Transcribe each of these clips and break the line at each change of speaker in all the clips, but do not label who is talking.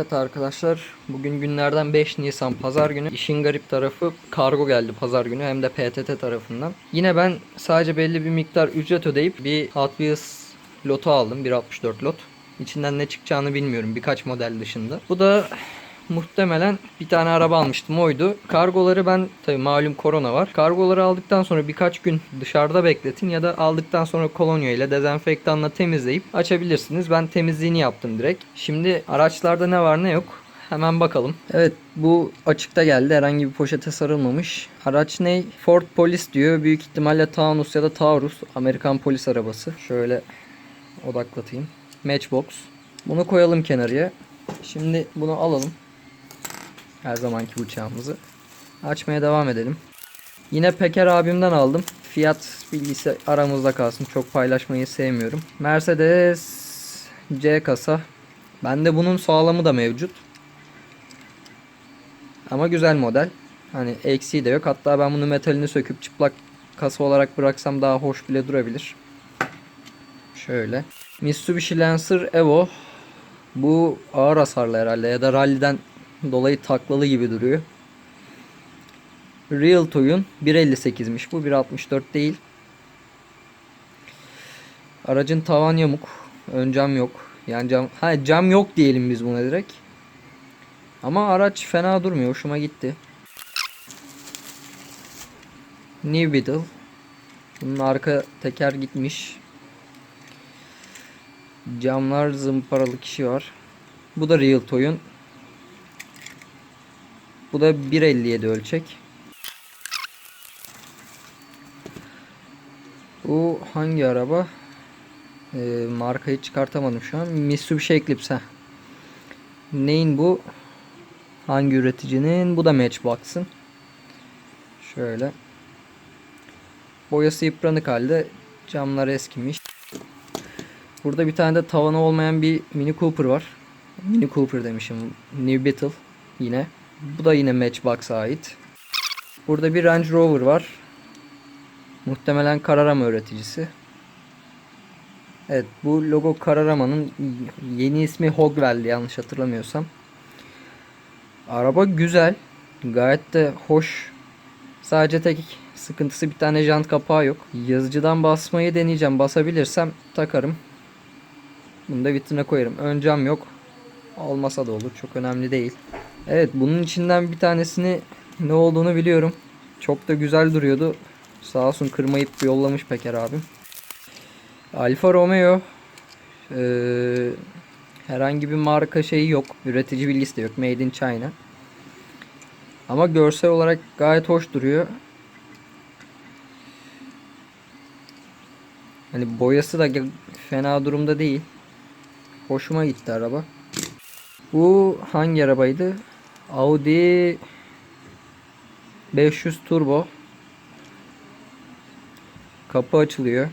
Evet arkadaşlar bugün günlerden 5 Nisan pazar günü işin garip tarafı kargo geldi pazar günü hem de PTT tarafından. Yine ben sadece belli bir miktar ücret ödeyip bir Hot Wheels lotu aldım 1.64 lot. İçinden ne çıkacağını bilmiyorum birkaç model dışında. Bu da muhtemelen bir tane araba almıştım oydu. Kargoları ben tabi malum korona var. Kargoları aldıktan sonra birkaç gün dışarıda bekletin ya da aldıktan sonra kolonya ile dezenfektanla temizleyip açabilirsiniz. Ben temizliğini yaptım direkt. Şimdi araçlarda ne var ne yok Hemen bakalım. Evet bu açıkta geldi. Herhangi bir poşete sarılmamış. Araç ne? Ford Police diyor. Büyük ihtimalle Taunus ya da Taurus. Amerikan polis arabası. Şöyle odaklatayım. Matchbox. Bunu koyalım kenarıya. Şimdi bunu alalım. Her zamanki bıçağımızı. Açmaya devam edelim. Yine Peker abimden aldım. Fiyat bilgisi aramızda kalsın. Çok paylaşmayı sevmiyorum. Mercedes C kasa. Bende bunun sağlamı da mevcut. Ama güzel model. Hani eksiği de yok. Hatta ben bunu metalini söküp çıplak kasa olarak bıraksam daha hoş bile durabilir. Şöyle. Mitsubishi Lancer Evo. Bu ağır hasarlı herhalde ya da ralliden dolayı taklalı gibi duruyor. Real Toy'un 1.58'miş bu 1.64 değil. Aracın tavan yamuk. Ön cam yok. Yani cam, ha cam yok diyelim biz buna direkt. Ama araç fena durmuyor. Hoşuma gitti. New Beetle. Bunun arka teker gitmiş. Camlar zımparalı kişi var. Bu da Real Toy'un. Bu da 1.57 ölçek. Bu hangi araba? Ee, markayı çıkartamadım şu an. Mitsubishi Eclipse. heh. Neyin bu? Hangi üreticinin? Bu da Matchbox'ın. Şöyle. Boyası yıpranık halde. Camlar eskimiş. Burada bir tane de tavanı olmayan bir Mini Cooper var. Mini Cooper demişim. New Beetle yine. Bu da yine Matchbox'a ait. Burada bir Range Rover var. Muhtemelen Kararama üreticisi. Evet bu logo Kararama'nın yeni ismi Hogwell'di yanlış hatırlamıyorsam. Araba güzel. Gayet de hoş. Sadece tek sıkıntısı bir tane jant kapağı yok. Yazıcıdan basmayı deneyeceğim. Basabilirsem takarım. Bunu da vitrine koyarım. Ön cam yok. Olmasa da olur. Çok önemli değil. Evet bunun içinden bir tanesini ne olduğunu biliyorum. Çok da güzel duruyordu. Sağ olsun kırmayıp yollamış Peker abim. Alfa Romeo. Ee, herhangi bir marka şeyi yok. Üretici bilgisi de yok. Made in China. Ama görsel olarak gayet hoş duruyor. Hani boyası da fena durumda değil. Hoşuma gitti araba. Bu hangi arabaydı? Audi 500 Turbo. Kapı açılıyor.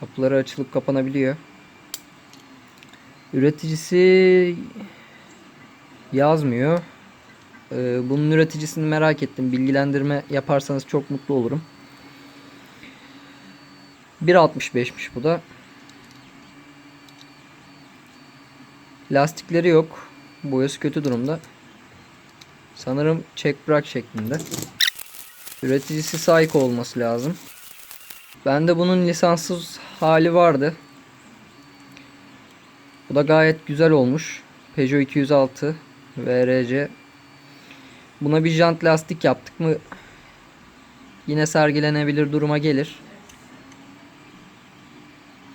Kapıları açılıp kapanabiliyor. Üreticisi yazmıyor. Ee, bunun üreticisini merak ettim. Bilgilendirme yaparsanız çok mutlu olurum. 1.65'miş bu da. Lastikleri yok. Boyası kötü durumda. Sanırım check bırak şeklinde. Üreticisi Psycho olması lazım. Bende bunun lisanssız hali vardı. Bu da gayet güzel olmuş. Peugeot 206 VRC. Buna bir jant lastik yaptık mı yine sergilenebilir duruma gelir.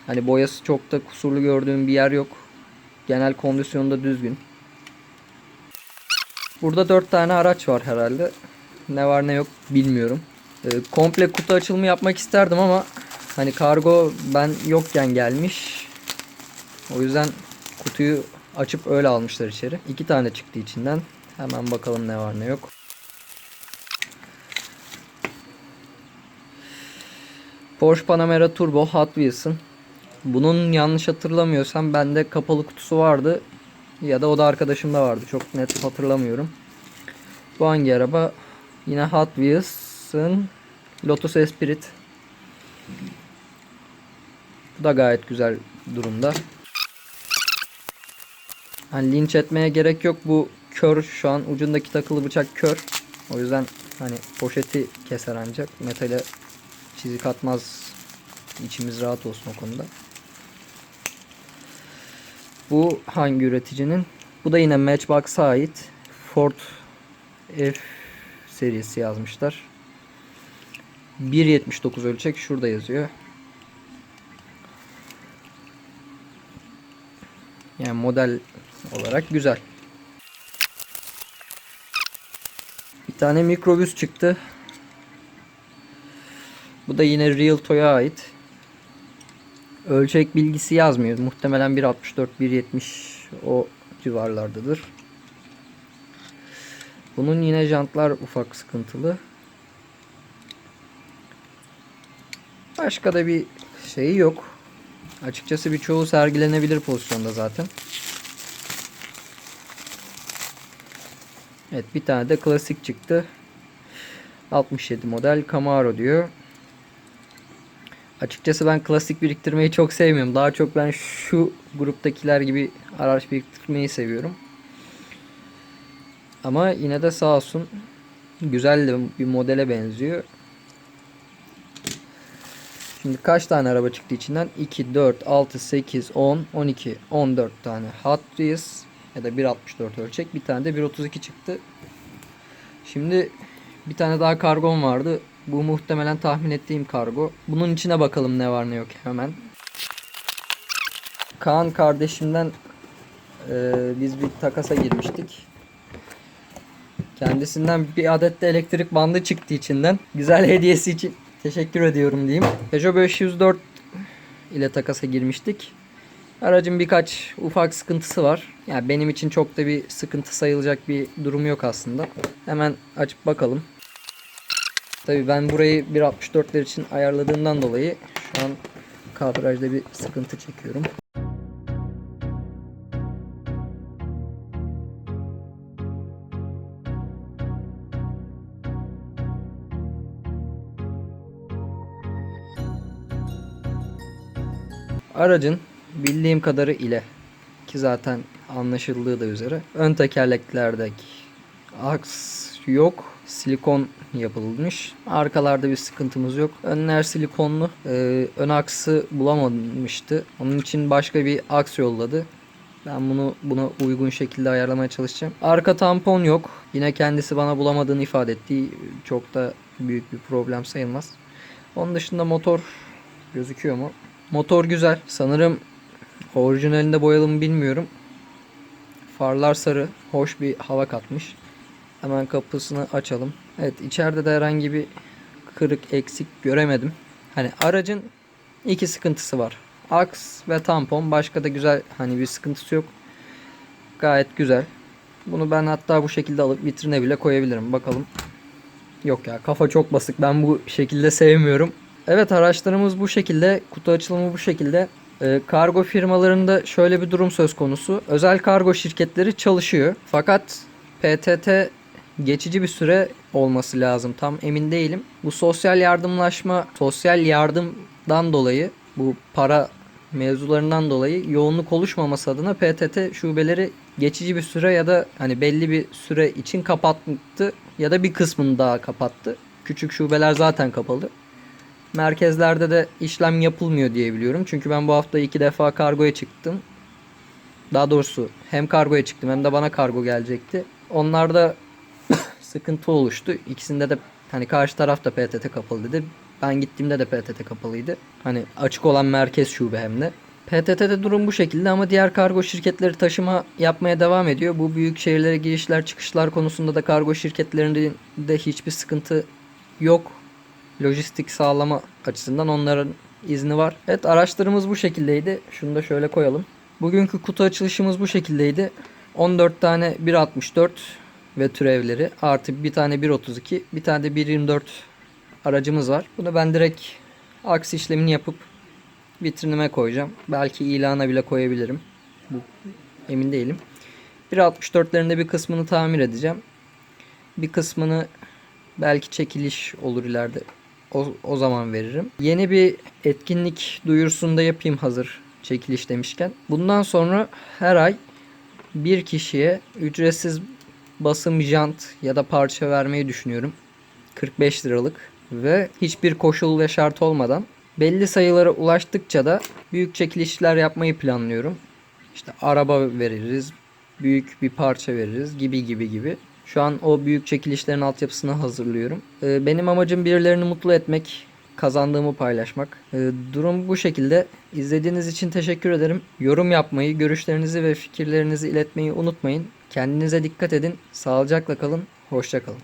Hani boyası çok da kusurlu gördüğüm bir yer yok. Genel kondisyonu da düzgün. Burada 4 tane araç var herhalde. Ne var ne yok bilmiyorum. Ee, komple kutu açılımı yapmak isterdim ama hani kargo ben yokken gelmiş. O yüzden kutuyu açıp öyle almışlar içeri. İki tane çıktı içinden. Hemen bakalım ne var ne yok. Porsche Panamera Turbo Hot Wheels'ın. Bunun yanlış hatırlamıyorsam bende kapalı kutusu vardı. Ya da o da arkadaşımda vardı. Çok net hatırlamıyorum. Bu hangi araba? Yine Hot Wheels'ın Lotus Esprit. Bu da gayet güzel durumda. Hani linç etmeye gerek yok. Bu kör şu an ucundaki takılı bıçak kör. O yüzden hani poşeti keser ancak. Metale çizik atmaz. İçimiz rahat olsun o konuda. Bu hangi üreticinin? Bu da yine Matchbox'a ait. Ford F serisi yazmışlar. 1.79 ölçek şurada yazıyor. Yani model olarak güzel. Bir tane mikrobüs çıktı. Bu da yine Real Toy'a ait. Ölçek bilgisi yazmıyor. Muhtemelen 1.64 1.70 o civarlardadır. Bunun yine jantlar ufak sıkıntılı. Başka da bir şeyi yok. Açıkçası birçoğu sergilenebilir pozisyonda zaten. Evet bir tane de klasik çıktı. 67 model Camaro diyor. Açıkçası ben klasik biriktirmeyi çok sevmiyorum. Daha çok ben şu gruptakiler gibi araç biriktirmeyi seviyorum. Ama yine de sağ olsun güzel bir modele benziyor. Şimdi kaç tane araba çıktı içinden? 2, 4, 6, 8, 10, 12, 14 tane Hot Wheels ya da 1.64 ölçek. Bir tane de 1.32 çıktı. Şimdi bir tane daha kargom vardı. Bu muhtemelen tahmin ettiğim kargo. Bunun içine bakalım ne var ne yok hemen. Kaan kardeşimden e, biz bir takasa girmiştik. Kendisinden bir adet de elektrik bandı çıktı içinden. Güzel hediyesi için teşekkür ediyorum diyeyim. Peugeot 504 ile takasa girmiştik. Aracın birkaç ufak sıkıntısı var. Yani benim için çok da bir sıkıntı sayılacak bir durum yok aslında. Hemen açıp bakalım. Tabii ben burayı 1.64'ler için ayarladığımdan dolayı şu an kadrajda bir sıkıntı çekiyorum. Aracın bildiğim kadarı ile ki zaten anlaşıldığı da üzere ön tekerleklerdeki aks yok. Silikon yapılmış. Arkalarda bir sıkıntımız yok. Önler silikonlu. Ee, ön aksı bulamamıştı. Onun için başka bir aks yolladı. Ben bunu buna uygun şekilde ayarlamaya çalışacağım. Arka tampon yok. Yine kendisi bana bulamadığını ifade etti. Çok da büyük bir problem sayılmaz. Onun dışında motor gözüküyor mu? Motor güzel. Sanırım orijinalinde boyalı mı bilmiyorum. Farlar sarı. Hoş bir hava katmış. Hemen kapısını açalım. Evet içeride de herhangi bir kırık eksik göremedim. Hani aracın iki sıkıntısı var. Aks ve tampon. Başka da güzel hani bir sıkıntısı yok. Gayet güzel. Bunu ben hatta bu şekilde alıp vitrine bile koyabilirim. Bakalım. Yok ya kafa çok basık. Ben bu şekilde sevmiyorum. Evet araçlarımız bu şekilde. Kutu açılımı bu şekilde. Ee, kargo firmalarında şöyle bir durum söz konusu. Özel kargo şirketleri çalışıyor. Fakat PTT geçici bir süre olması lazım. Tam emin değilim. Bu sosyal yardımlaşma, sosyal yardımdan dolayı bu para mevzularından dolayı yoğunluk oluşmaması adına PTT şubeleri geçici bir süre ya da hani belli bir süre için kapattı ya da bir kısmını daha kapattı. Küçük şubeler zaten kapalı. Merkezlerde de işlem yapılmıyor diye biliyorum. Çünkü ben bu hafta iki defa kargoya çıktım. Daha doğrusu hem kargoya çıktım hem de bana kargo gelecekti. Onlarda sıkıntı oluştu. İkisinde de hani karşı tarafta PTT kapalı dedi. Ben gittiğimde de PTT kapalıydı. Hani açık olan merkez şube hem de. PTT'de durum bu şekilde ama diğer kargo şirketleri taşıma yapmaya devam ediyor. Bu büyük şehirlere girişler çıkışlar konusunda da kargo şirketlerinde hiçbir sıkıntı yok. Lojistik sağlama açısından onların izni var. Evet araçlarımız bu şekildeydi. Şunu da şöyle koyalım. Bugünkü kutu açılışımız bu şekildeydi. 14 tane 1.64 ve türevleri artı bir tane 1.32 bir tane de 1.24 aracımız var. Bunu ben direkt aks işlemini yapıp vitrinime koyacağım. Belki ilana bile koyabilirim. Bu emin değilim. 1.64'lerinde bir kısmını tamir edeceğim. Bir kısmını belki çekiliş olur ileride. o, o zaman veririm. Yeni bir etkinlik duyurusunda yapayım hazır çekiliş demişken. Bundan sonra her ay bir kişiye ücretsiz basım jant ya da parça vermeyi düşünüyorum. 45 liralık ve hiçbir koşul ve şart olmadan belli sayılara ulaştıkça da büyük çekilişler yapmayı planlıyorum. İşte araba veririz, büyük bir parça veririz gibi gibi gibi. Şu an o büyük çekilişlerin altyapısını hazırlıyorum. Ee, Benim amacım birilerini mutlu etmek, kazandığımı paylaşmak. Ee, Durum bu şekilde. İzlediğiniz için teşekkür ederim. Yorum yapmayı, görüşlerinizi ve fikirlerinizi iletmeyi unutmayın. Kendinize dikkat edin. Sağlıcakla kalın. Hoşça kalın.